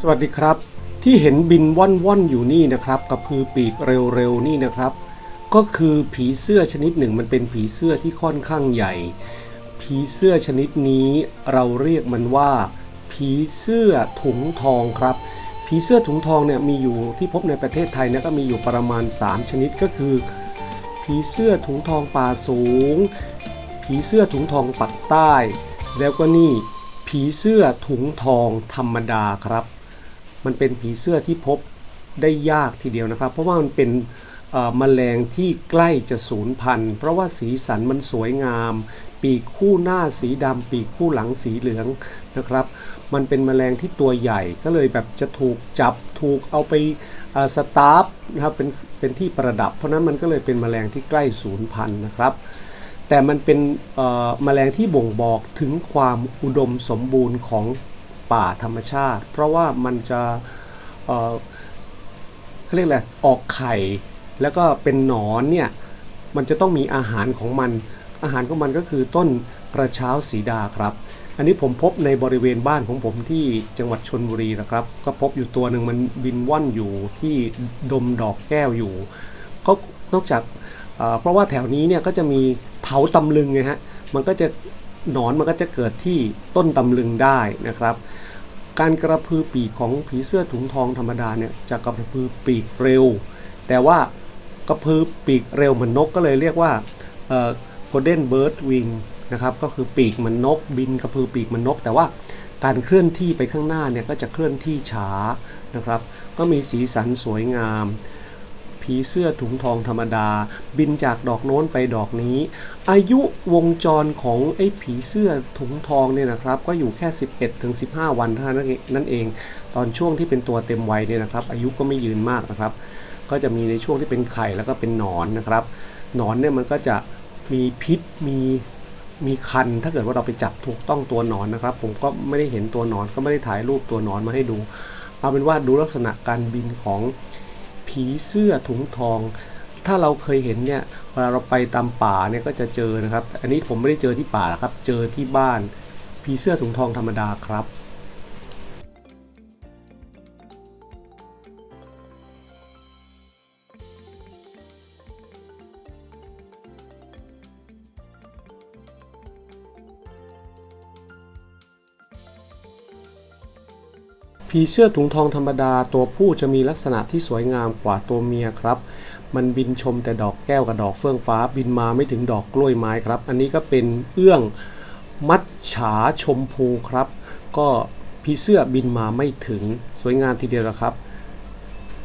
สวัสดีครับ ที่เห็นบินว่อนว่อนอยู่นี่นะครับกระพือปีกเร็วๆนี่นะครับ ก็คือผีเสื้อชนิดหนึ่งมันเป็นผีเสื้อที่ค่อนข้างใหญ่ ผีเสื้อชนิดนี้เราเรียกมันว่า ผีเสื้อถุงทองครับ ผีเสื้อถุงทองเนี่ยมีอยู่ที่พบในประเทศไทยเนี่ยก็มีอยู่ประมาณ 3 ชนิดก็คือ ผีเสื้อถุงทองป่าสูง ผีเสื้อถุงทองปักใต้ แล้วก็นี่ผีเสื้อถุงทองธรรมดาครับ มันเป็นผีเสื้อที่พบได้ยากทีเดียวนะครับ เพราะว่ามันเป็นเอ่อแมลงที่ใกล้จะสูญพันธุ์ เพราะว่าสีสันมันสวยงาม ปีกคู่หน้าสีดำปีกคู่หลังสีเหลืองนะครับ มันเป็นแมลงที่ตัวใหญ่ก็เลยแบบจะถูกจับถูกเอาไปสตาร์ฟนะครับเป็นเป็นที่ประดับ เพราะนั้นมันก็เลยเป็นแมลงที่ใกล้สูญพันธุ์นะครับ แต่มันเป็นเอ่อแมลงที่บ่งบอกถึงความอุดมสมบูรณ์ของ ป่าธรรมชาติ เพราะว่ามันจะเขาเรียกอะไรออกไข่ แล้วก็เป็นหนอนเนี่ยมันจะต้องมีอาหารของมัน อาหารของมันก็คือต้นกระเช้าสีดาครับ อันนี้ผมพบในบริเวณบ้านของผมที่จังหวัดชนบุรีนะครับ ก็พบอยู่ตัวหนึ่งมันบินว่อนอยู่ที่ดมดอกแก้วอยู่ก็นอกจากเอ่อเพราะว่าแถวนี้เนี่ยก็จะมีเถาตำลึงไงฮะมันก็จะ หนอนมันก็จะเกิดที่ต้นตำลึงได้นะครับ การกระพือปีกของผีเสื้อถุงทองธรรมดาเนี่ยจะกระพือปีกเร็ว แต่ว่ากระพือปีกเร็วเหมือนนกก็เลยเรียกว่า golden bird wing นะครับก็คือปีกเหมือนนก บินกระพือปีกเหมือนนก แต่ว่าการเคลื่อนที่ไปข้างหน้าเนี่ยก็จะเคลื่อนที่ช้านะครับ ก็มีสีสันสวยงาม ผีเสื้อถุงทองธรรมดา บินจากดอกโน้นไปดอกนี้ อายุวงจรของไอ้ผีเสื้อถุงทองเนี่ยนะครับ ก็อยู่แค่ 11ถึง15 วันเท่านั้นเองนั่นเอง ตอนช่วงที่เป็นตัวเต็มวัยเนี่ยนะครับ อายุก็ไม่ยืนมากนะครับ ก็จะมีในช่วงที่เป็นไข่แล้วก็เป็นหนอนนะครับ หนอนเนี่ยมันก็จะมีพิษมีมีคันถ้าเกิดว่าเราไปจับถูกต้องตัวหนอนนะครับ ผมก็ไม่ได้เห็นตัวหนอนก็ไม่ได้ถ่ายรูปตัวหนอนมาให้ดู เอาเป็นว่าดูลักษณะการบินของ ผีเสื้อถุงทอง ถ้าเราเคยเห็นเนี่ยเวลาเราไปตามป่าเนี่ยก็จะเจอนะครับ อันนี้ผมไม่ได้เจอที่ป่าครับ เจอที่บ้านผีเสื้อถุงทองธรรมดาครับ ผีเสื้อถุงทองธรรมดาตัวผู้จะมีลักษณะที่สวยงามกว่าตัวเมียครับ มันบินชมแต่ดอกแก้วกับดอกเฟื่องฟ้าบินมาไม่ถึงดอกกล้วยไม้ครับ อันนี้ก็เป็นเอื้องมัดฉาชมพูครับ ก็ผีเสื้อบินมาไม่ถึงสวยงามทีเดียวละครับ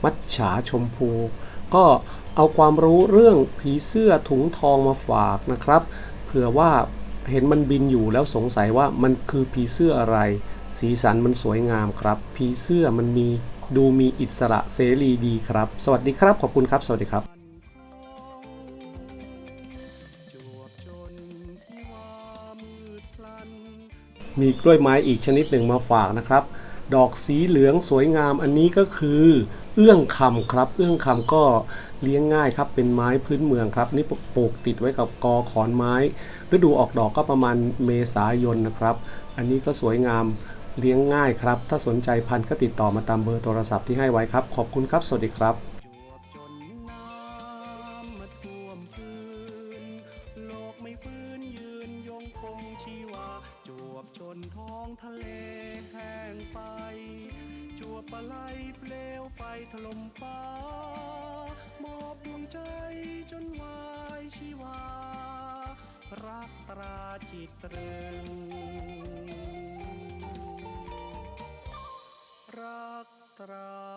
มัดฉาชมพู ก็เอาความรู้เรื่องผีเสื้อถุงทองมาฝากนะครับ เผื่อว่า เห็นมันบินอยู่แล้วสงสัยว่ามันคือผีเสื้ออะไร สีสันมันสวยงามครับ ผีเสื้อมันมีดูมีอิสระเสรีดีครับ สวัสดีครับ ขอบคุณครับ สวัสดีครับมีกล้วยไม้อีกชนิดหนึ่งมาฝากนะครับ ดอกสีเหลืองสวยงามอันนี้ก็คือ เอื้องคำครับ เอื้องคำก็เลี้ยงง่ายครับ เป็นไม้พื้นเมืองครับ นี่ปลูกติดไว้กับกอขอนไม้ ฤดูออกดอกก็ประมาณเมษายนนะครับ อันนี้ก็สวยงามเลี้ยงง่ายครับ ถ้าสนใจพันธุ์ก็ติดต่อมาตามเบอร์โทรศัพท์ที่ให้ไว้ครับ ขอบคุณครับ สวัสดีครับ องทะเลแห้งไป จัวปลาไลเปลวไฟถล่มฟ้ามอบดวงใจจนวายชีวา รักตราจิตเริงรักตรา